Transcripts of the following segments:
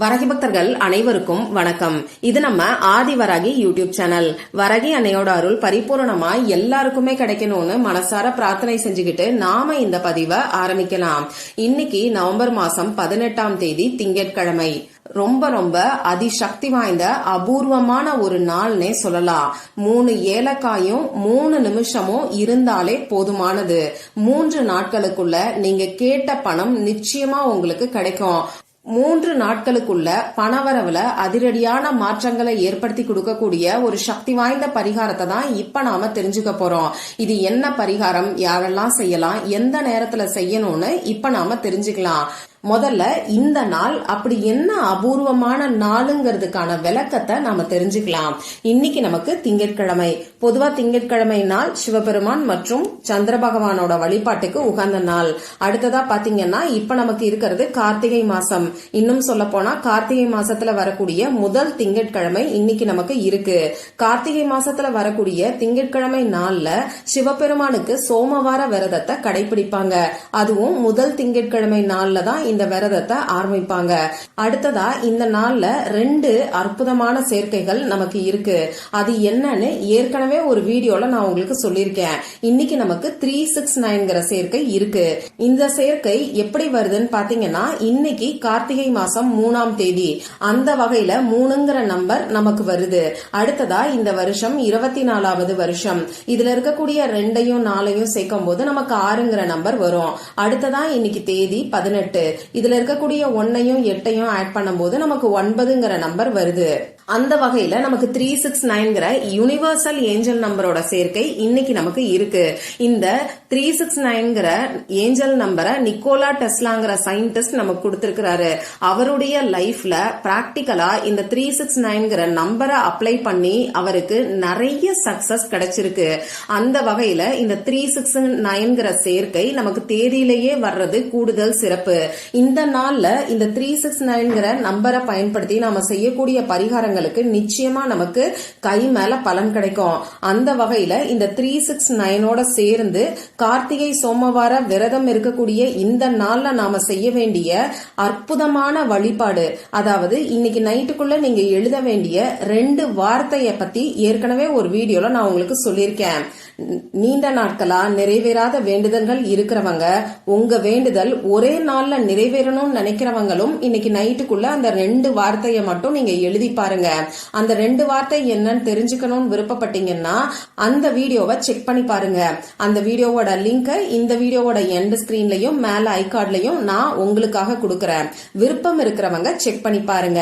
வரகி பக்தர்கள் அனைவருக்கும் வணக்கம். இது நம்ம ஆதி வரகி யூடியூப் சேனல். வரகி அன்னையோட அருள் பரிபூரணமா எல்லாருக்குமே கிடைக்கணும்னு மனசார பிரார்த்தனை செஞ்சுக்கிட்டு நாம இந்த பதிவை ஆரம்பிக்கலாம். இன்னைக்கு நவம்பர் மாசம் பதினெட்டாம் தேதி திங்கட்கிழமை. ரொம்ப ரொம்ப அதிசக்தி வாய்ந்த அபூர்வமான ஒரு நாள்னே சொல்லலாம். மூணு ஏலக்காயும் மூணு நிமிஷமும் இருந்தாலே போதுமானது. மூன்று நாட்களுக்குள்ள நீங்க கேட்ட பணம் நிச்சயமா உங்களுக்கு கிடைக்கும். மூன்று நாட்களுக்குள்ள பணவரவுல அதிரடியான மாற்றங்களை ஏற்படுத்தி கொடுக்கக்கூடிய ஒரு சக்தி வாய்ந்த பரிகாரத்தை தான் இப்ப நாம தெரிஞ்சுக்க போறோம். இது என்ன பரிகாரம்? யாரெல்லாம் செய்யலாம்? எந்த நேரத்துல செய்யணும்னு இப்ப நாம தெரிஞ்சுக்கலாம். முதல்ல இந்த நாள் அப்படி என்ன அபூர்வமான நாளுங்கிறதுக்கான விளக்கத்தை நாம தெரிஞ்சுக்கலாம். இன்னைக்கு நமக்கு திங்கட்கிழமை. பொதுவா திங்கட்கிழமை நாள் சிவபெருமான் மற்றும் சந்திர பகவானோட வழிபாட்டுக்கு உகந்த நாள். அடுத்ததா பாத்தீங்கன்னா இப்ப நமக்கு இருக்கிறது கார்த்திகை மாசம். இன்னும் சொல்ல போனா கார்த்திகை மாசத்துல வரக்கூடிய முதல் திங்கட்கிழமை இன்னைக்கு நமக்கு இருக்கு. கார்த்திகை மாசத்துல வரக்கூடிய திங்கட்கிழமை நாள்ல சிவபெருமானுக்கு சோமவார விரதத்தை கடைபிடிப்பாங்க. அதுவும் முதல் திங்கட்கிழமை நாள்ல தான் இந்த விரதத்தை ஆரம்பிப்பாங்க. அடுத்ததா இந்த நாள்ல ரெண்டு அற்புதமான சேர்க்கைகள் நமக்கு இருக்கு. அது என்னன்னு ஏற்கனவே ஒரு வீடியோல நான் உங்களுக்கு சொல்லியிருக்கேன். இன்னைக்கு நமக்கு த்ரீ சிக்ஸ் நைன்கிற சேர்க்கை இருக்கு. இந்த சேர்க்கை எப்படி வருதுன்னு பாத்தீங்கன்னா இன்னைக்கு கார்த்திகை மாசம் மூணாம் தேதி. அந்த வகையில மூணுங்கிற நம்பர் நமக்கு வருது. அடுத்ததா இந்த வருஷம் இருபத்தி நாலாவது வருஷம். இதுல இருக்கக்கூடிய ரெண்டையும் நாலையும் சேர்க்கும் போது நமக்கு ஆறுங்கிற நம்பர் வரும். அடுத்ததா இன்னைக்கு தேதி பதினெட்டு. இதுல இருக்கக்கூடிய ஒன்னையும் எட்டையும் ஆட் பண்ணும்போது நமக்கு ஒன்பதுங்கிற நம்பர் வருது. அந்த வகையில நமக்கு த்ரீ சிக்ஸ் நைன்கிற யூனிவர்சல் ஏஞ்சல் நம்பரோட சேர்க்கை இன்னைக்கு நமக்கு இருக்கு. இந்த த்ரீ சிக்ஸ் நைன்கிற ஏஞ்சல் நம்பரை நிக்கோலா டெஸ்லாங்கிற சயின்டிஸ்ட் நமக்கு கொடுத்திருக்கிறாரு. அவருடைய லைஃப்ல பிராக்டிக்கலா இந்த த்ரீ சிக்ஸ் நைன்கிற நம்பரை அப்ளை பண்ணி அவருக்கு நிறைய சக்சஸ் கிடைச்சிருக்கு. அந்த வகையில இந்த த்ரீ சிக்ஸ் நைன்கிற சேர்க்கை நமக்கு தேதியிலேயே வர்றது கூடுதல் சிறப்பு. இந்த நாள்ல இந்த த்ரீ சிக்ஸ் நைன்கிற நம்பரை பயன்படுத்தி நாம செய்யக்கூடிய பரிகாரங்கள் பரிகாரங்களுக்கு நிச்சயமா நமக்கு கை மேல பலன் கிடைக்கும். அந்த வகையில இந்த த்ரீ சிக்ஸ் நைனோட சேர்ந்து கார்த்திகை சோமவார விரதம் இருக்கக்கூடிய இந்த நாள்ல நாம செய்ய வேண்டிய அற்புதமான வழிபாடு அதாவது இன்னைக்கு நைட்டுக்குள்ள நீங்க எழுத வேண்டிய ரெண்டு வார்த்தையை பத்தி ஏற்கனவே ஒரு வீடியோல நான் உங்களுக்கு சொல்லியிருக்கேன். நீண்ட நாட்களா நிறைவேறாத வேண்டுதல்கள் இருக்கிறவங்க உங்க வேண்டுதல் ஒரே நாள்ல நிறைவேறணும்னு நினைக்கிறவங்களும் இன்னைக்கு நைட்டுக்குள்ள அந்த ரெண்டு வார்த்தையை மட்டும் நீங்க எழுதி பாருங்க. அந்த ரெண்டு வார்த்தை என்னன்னு தெரிஞ்சுக்கணும்னு விருப்பப்பட்டீங்கன்னா அந்த வீடியோவை செக் பண்ணி பாருங்க. அந்த வீடியோவோட லிங்கை இந்த வீடியோவோட எண்ட் ஸ்கிரீன்லயும் மேல ஐகார்ட்லயும் நான் உங்களுக்காக கொடுக்கறேன். விருப்பம் இருக்கிறவங்க செக் பண்ணி பாருங்க.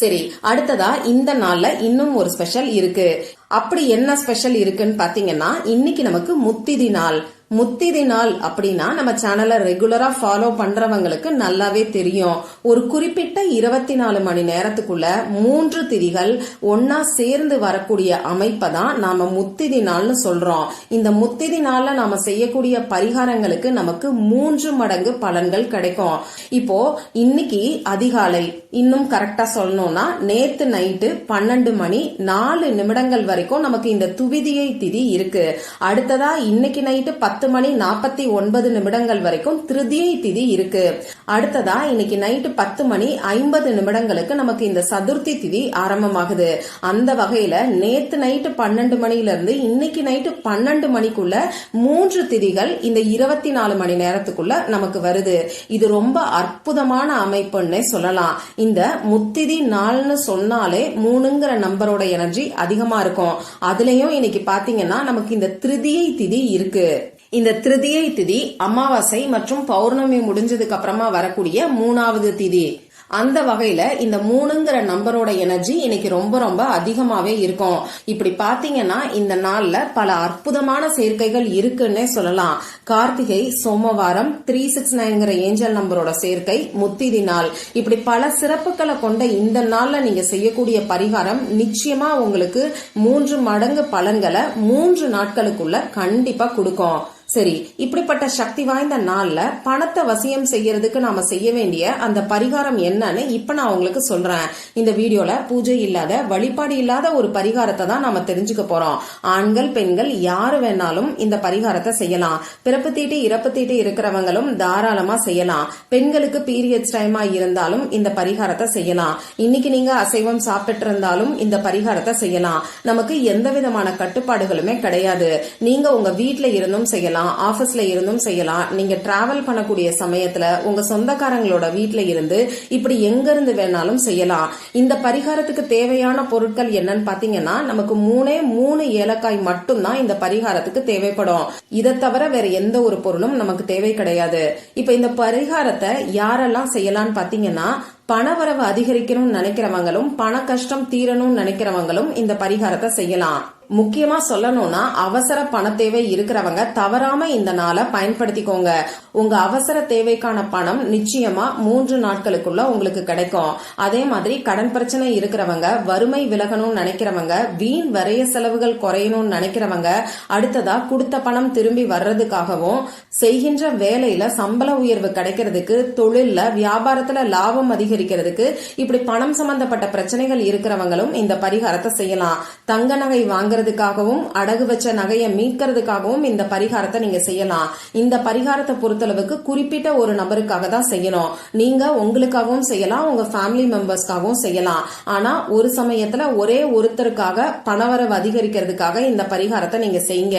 சரி அடுத்ததா இந்த நாள்ல இன்னும் ஒரு ஸ்பெஷல் இருக்கு. அப்படி என்ன ஸ்பெஷல் இருக்குன்னு பாத்தீங்கன்னா இன்னைக்கு நமக்கு முத்திதி நாள். முத்திதி நாள் அப்படின்னா நம்ம சேனலை ரெகுலரா ஃபாலோ பண்றவங்களுக்கு நல்லாவே தெரியும். ஒரு குறிப்பிட்ட இருபத்தி நாலு மணி நேரத்துக்குள்ள மூன்று திதிகள் ஒன்னா சேர்ந்து வரக்கூடிய அமைப்பை தான் நாம முத்திதி நாள்னு சொல்றோம். இந்த முத்திதி நாள்ல நாம செய்யக்கூடிய பரிகாரங்களுக்கு நமக்கு மூன்று மடங்கு பலன்கள் கிடைக்கும். இப்போ இன்னைக்கு அதிகாலை இன்னும் கரெக்டா சொல்லணும்னா நேத்து நைட்டு பன்னெண்டு மணி நாலு நிமிடங்கள் வரைக்கும் நமக்கு இந்த துவிதியை திதி இருக்கு. அடுத்ததா இன்னைக்கு நைட்டு பத்து பத்து மணி நாற்பத்தி ஒன்பது நிமிடங்கள் வரைக்கும் திருதியை திதி இருக்கு. அடுத்ததா இன்னைக்கு நைட்டு பத்து மணி ஐம்பது நிமிடங்களுக்கு நமக்கு இந்த சதுர்த்தி திதி ஆரம்பமாகுது. அந்த வகையில நேத்து நைட்டு பன்னெண்டு மணில இருந்து இன்னைக்கு நைட்டு பன்னெண்டு மணிக்குள்ள மூன்று திதிகள் இந்த இருபத்தி நாலு மணி நேரத்துக்குள்ள நமக்கு வருது. இது ரொம்ப அற்புதமான அமைப்புன்னே சொல்லலாம். இந்த முத்திதி நாள்னு சொன்னாலே மூணுங்கிற நம்பரோட எனர்ஜி அதிகமா இருக்கும். அதுலயும் இன்னைக்கு பாத்தீங்கன்னா நமக்கு இந்த திருதியை திதி இருக்கு. இந்த திருதியை திதி அமாவாசை மற்றும் பௌர்ணமி முடிஞ்சதுக்கு அப்புறமா வரக்கூடிய மூணாவது திதி. அந்த வகையில இந்த மூணுங்கிற நம்பரோட எனர்ஜி இன்னைக்கு ரொம்ப ரொம்ப அதிகமாவே இருக்கும். இப்படி பாத்தீங்கன்னா இந்த நாள்ல பல அற்புதமான சேர்க்கைகள் இருக்குன்னே சொல்லலாம். கார்த்திகை சோமவாரம் த்ரீ சிக்ஸ் நைன்கிற ஏஞ்சல் நம்பரோட சேர்க்கை முத்திதி நாள். இப்படி பல சிறப்புகளை கொண்ட இந்த நாள்ல நீங்க செய்யக்கூடிய பரிகாரம் நிச்சயமா உங்களுக்கு மூன்று மடங்கு பலன்களை மூன்று நாட்களுக்குள்ள கண்டிப்பா கொடுக்கும். சரி இப்படிப்பட்ட சக்தி வாய்ந்த நாள்ல பணத்தை வசியம் செய்யறதுக்கு நாம செய்ய வேண்டிய அந்த பரிகாரம் என்னன்னு இப்ப நான் உங்களுக்கு சொல்றேன். இந்த வீடியோல பூஜை இல்லாத வழிபாடு இல்லாத ஒரு பரிகாரத்தை தான் நாம தெரிஞ்சுக்க போறோம். ஆண்கள் பெண்கள் யாரு வேணாலும் இந்த பரிகாரத்தை செய்யலாம். பிறப்பு தீட்டு இறப்பு தீட்டு இருக்கிறவங்களும் தாராளமா செய்யலாம். பெண்களுக்கு பீரியட்ஸ் டைமா இருந்தாலும் இந்த பரிகாரத்தை செய்யலாம். இன்னைக்கு நீங்க அசைவம் சாப்பிட்டு இருந்தாலும் இந்த பரிகாரத்தை செய்யலாம். நமக்கு எந்த விதமான கட்டுப்பாடுகளுமே கிடையாது. நீங்க உங்க வீட்டுல இருந்தும் செய்யலாம். ஆபீஸ்ல இருந்தும் செய்யலாம். நீங்க டிராவல் பண்ணக்கூடிய சமயத்துல உங்க சொந்தக்காரங்களோட வீட்டில் இருந்து இப்படி எங்க இருந்து வேணாலும் செய்யலாம். இந்த பரிகாரத்துக்கு தேவையான பொருட்கள் என்னன்னு பாத்தீங்கன்னா நமக்கு மூணே மூணு ஏலக்காய் மட்டும்தான் இந்த பரிகாரத்துக்கு தேவைப்படும். இதை தவிர வேற எந்த ஒரு பொருளும் நமக்கு தேவை கிடையாது. இப்ப இந்த பரிகாரத்தை யாரெல்லாம் செய்யலாம்னு பாத்தீங்கன்னா பணவரவு அதிகரிக்கணும்னு நினைக்கிறவங்களும் பண கஷ்டம் தீரணும்னு நினைக்கிறவங்களும் இந்த பரிகாரத்தை செய்யலாம். முக்கியமா சொல்லணும்னா அவசர பண தேவை இருக்கிறவங்க தவறாம இந்த நாளை பயன்படுத்திக்கோங்க. உங்க அவசர தேவைக்கான பணம் நிச்சயமா மூன்று நாட்களுக்குள்ள உங்களுக்கு கிடைக்கும். அதே மாதிரி கடன் பிரச்சனை இருக்கிறவங்க வறுமை விலகணும்னு நினைக்கிறவங்க வீண் வரைய செலவுகள் குறையணும்னு நினைக்கிறவங்க அடுத்ததா கொடுத்த பணம் திரும்பி வர்றதுக்காகவும் செய்கின்ற வேலையில சம்பள உயர்வு கிடைக்கிறதுக்கு தொழில்ல வியாபாரத்துல லாபம் அதிகரிக்கிறதுக்கு இப்படி பணம் சம்பந்தப்பட்ட பிரச்சனைகள் இருக்கிறவங்களும் இந்த பரிகாரத்தை செய்யலாம். தங்க நகை வாங்குறதுக்காகவும் அடகு வச்ச நகையை மீட்கிறதுக்காகவும் இந்த பரிகாரத்தை நீங்க செய்யலாம். இந்த பரிகாரத்தை பொறுத்தளவுக்கு குறிப்பிட்ட ஒரு நபருக்காக தான் செய்யணும். நீங்க உங்களுக்காகவும் செய்யலாம் உங்க ஃபேமிலி மெம்பர்ஸ்க்காகவும் செய்யலாம். ஆனா ஒரு சமயத்துல ஒரே ஒருத்தருக்காக பணவரவு அதிகரிக்கிறதுக்காக இந்த பரிகாரத்தை நீங்க செய்யுங்க.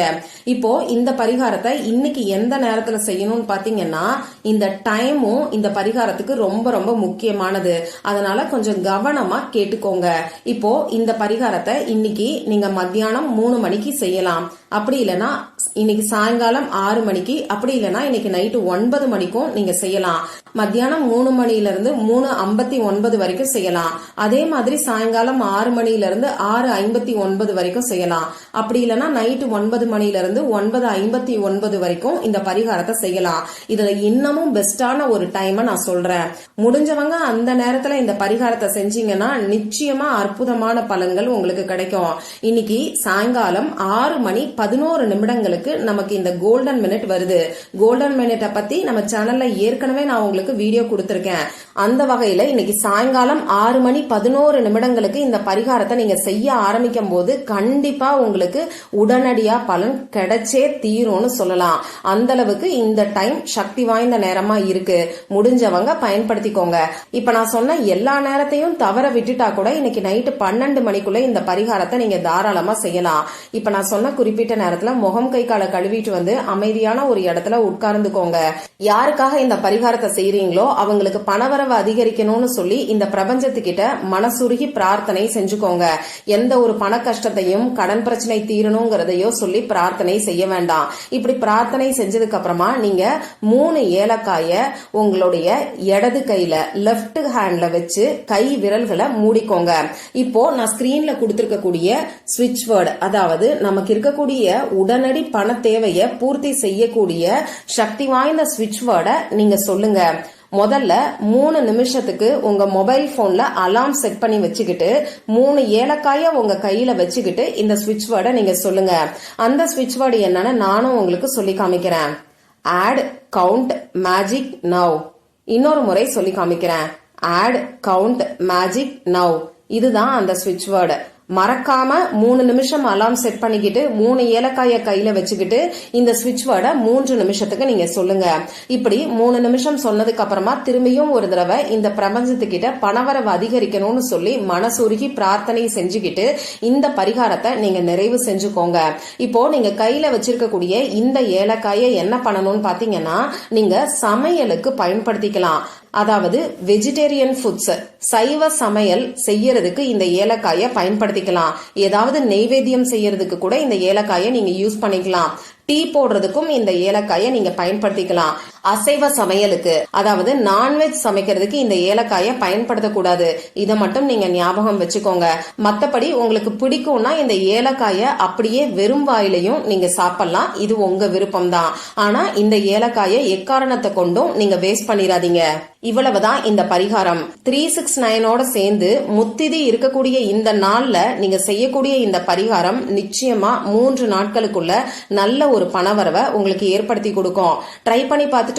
இப்போ இந்த பரிகாரத்தை இன்னைக்கு எந்த நேரத்துல செய்யணும்னு பாத்தீங்கன்னா இந்த டைமும் இந்த பரிகாரத்துக்கு ரொம்ப ரொம்ப முக்கியமானது. அதனால கொஞ்சம் கவனமா கேட்டுக்கோங்க. இப்போ இந்த பரிகாரத்தை இன்னைக்கு நீங்க மத்தியானம் மூணு மணிக்கு செய்யலாம். அப்படி இல்லைன்னா இன்னைக்கு சாயங்காலம் ஆறு மணிக்கு அப்படி இல்லைன்னா இன்னைக்கு நைட்டு ஒன்பது மணிக்கும் நீங்க செய்யலாம். மத்தியானம் மூணு மணில இருந்து மூணு ஐம்பத்தி ஒன்பது வரைக்கும் செய்யலாம். அதே மாதிரி சாயங்காலம் ஆறு மணில இருந்து ஆறு ஐம்பத்தி ஒன்பது வரைக்கும் செய்யலாம். அப்படி இல்லைன்னா நைட்டு ஒன்பது மணில இருந்து ஒன்பது ஐம்பத்தி ஒன்பது வரைக்கும் இந்த பரிகாரத்தை செய்யலாம். இதுல இன்னமும் பெஸ்டான ஒரு டைமை நான் சொல்றேன். முடிஞ்சவங்க அந்த நேரத்துல இந்த பரிகாரத்தை செஞ்சீங்கன்னா நிச்சயமா அற்புதமான பலன்கள் உங்களுக்கு கிடைக்கும். இன்னைக்கு சாயங்காலம் ஆறு மணி பதினோரு நிமிடங்களுக்கு நமக்கு இந்த கோல்டன் மினிட் வருது. கோல்டன் மினிட்டை பத்தி நம்ம சேனல்ல ஏற்கனவே நான் உங்களுக்கு வீடியோ கொடுத்திருக்கேன். அந்த வகையில இன்னைக்கு சாயங்காலம் ஆறு மணி பதினோரு நிமிடங்களுக்கு இந்த பரிகாரத்தை நீங்க செய்ய ஆரம்பிக்கும் போது கண்டிப்பா உங்களுக்கு உடனடியா பலன் கிடைச்சே தீரும்னு சொல்லலாம். அந்த அளவுக்கு இந்த டைம் சக்தி வாய்ந்த நேரமா இருக்கு. முடிஞ்சவங்க பயன்படுத்திக்கோங்க. இப்ப நான் சொன்ன எல்லா நேரத்தையும் தவற விட்டுட்டா கூட இன்னைக்கு நைட்டு பன்னெண்டு மணிக்குள்ள இந்த பரிகாரத்தை நீங்க தாராளமா செய்யலாம். இப்ப நான் சொன்ன குறிப்பிட்ட நேரத்துல முகம் கை காலை கழுவிட்டு வந்து அமைதியான ஒரு இடத்துல உட்கார்ந்துக்கோங்க. யாருக்காக இந்த பரிகாரத்தை செய்யறீங்களோ அவங்களுக்கு பணவரவு அதிகரிக்கணும்னு சொல்லி இந்த பிரபஞ்சத்துக்கிட்ட மனசுருகி பிரார்த்தனை செஞ்சுக்கோங்க. எந்த ஒரு பண கஷ்டத்தையும் கடன் பிரச்சனை தீரணுங்கிறதையோ சொல்லி பிரார்த்தனை செய்ய வேண்டாம். இப்படி பிரார்த்தனை செஞ்சதுக்கு அப்புறமா நீங்க மூணு ஏலக்காய உங்களுடைய இடது கையில லெப்ட் ஹேண்ட்ல வச்சு கை விரல்களை மூடிக்கோங்க. இப்போ நான் ஸ்கிரீன்ல கொடுத்திருக்கக்கூடிய ஸ்விட்ச் வேர்டு அதாவது நமக்கு இருக்கக்கூடிய உடனடி பண தேவையை பூர்த்தி செய்யக்கூடிய சக்தி வாய்ந்த சுவிட்ச் வேர்டை நீங்க சொல்லுங்க. முதல்ல மூணு நிமிஷத்துக்கு உங்க மொபைல் போன்ல அலாம் செட் பண்ணி வச்சுக்கிட்டு மூணு ஏலக்காய உங்க கையில வச்சுக்கிட்டு இந்த ஸ்விட்ச் வேர்டை நீங்க சொல்லுங்க. அந்த ஸ்விட்ச் வேர்டு என்னன்னு நானும் உங்களுக்கு சொல்லி காமிக்கிறேன். ஆட் கவுண்ட் மேஜிக் நவ் இன்னொரு முறை சொல்லி காமிக்கிறேன். ஆட் கவுண்ட் மேஜிக் நவ் இதுதான் அந்த ஸ்விட்ச் வேர்டு மறக்காம மூணு நிமிஷம் அலாம் செட் பண்ணிக்கிட்டு மூணு ஏலக்காய கையில வச்சுக்கிட்டு இந்த சுவிட்ச் வேர்டை மூன்று நிமிஷத்துக்கு நீங்க சொல்லுங்க. இப்படி மூணு நிமிஷம் சொன்னதுக்கு அப்புறமா திரும்பியும் ஒரு தடவை இந்த பிரபஞ்சத்துக்கிட்ட பணவரவு அதிகரிக்கணும்னு சொல்லி மனசுருகி பிரார்த்தனை செஞ்சுக்கிட்டு இந்த பரிகாரத்தை நீங்க நிறைவு செஞ்சுக்கோங்க. இப்போ நீங்க கையில வச்சிருக்கக்கூடிய இந்த ஏலக்காயை என்ன பண்ணணும்னு பாத்தீங்கன்னா நீங்க சமையலுக்கு பயன்படுத்திக்கலாம். அதாவது வெஜிடேரியன் ஃபுட்ஸ் சைவ சமையல் செய்யறதுக்கு இந்த ஏலக்காயை பயன்படுத்திக்கலாம். ஏதாவது நெய்வேத்தியம் செய்யறதுக்கு கூட இந்த ஏலக்காயை நீங்க யூஸ் பண்ணிக்கலாம். டீ போடுறதுக்கும் இந்த ஏலக்காயை நீங்க பயன்படுத்திக்கலாம். அசைவ சமையலுக்கு. அதாவது நான்வெஜ் சமைக்கிறதுக்கு இந்த ஏலக்காயை பயன்படுத்தக்கூடாது. இதை மட்டும் நீங்க ஞாபகம் வச்சுக்கோங்க. மத்தபடி உங்களுக்கு பிடிக்கும்னா இந்த ஏலக்காயை அப்படியே வெறும் வாயிலையும் நீங்க சாப்பிடலாம். இது உங்க விருப்பம் தான் ஆனா இந்த ஏலக்காயை எக்காரணத்தை கொண்டும் நீங்க வேஸ்ட் பண்ணிடாதீங்க. இவ்வளவுதான் இந்த பரிகாரம். த்ரீ சிக்ஸ் நைனோட சேர்ந்து முத்திதி இருக்கக்கூடிய இந்த நாள்ல நீங்க செய்யக்கூடிய இந்த பரிகாரம் நிச்சயமா மூன்று நாட்களுக்குள்ள நல்ல ஒரு பணவரவை உங்களுக்கு ஏற்படுத்தி கொடுக்கும். ட்ரை பண்ணி பார்த்துட்டு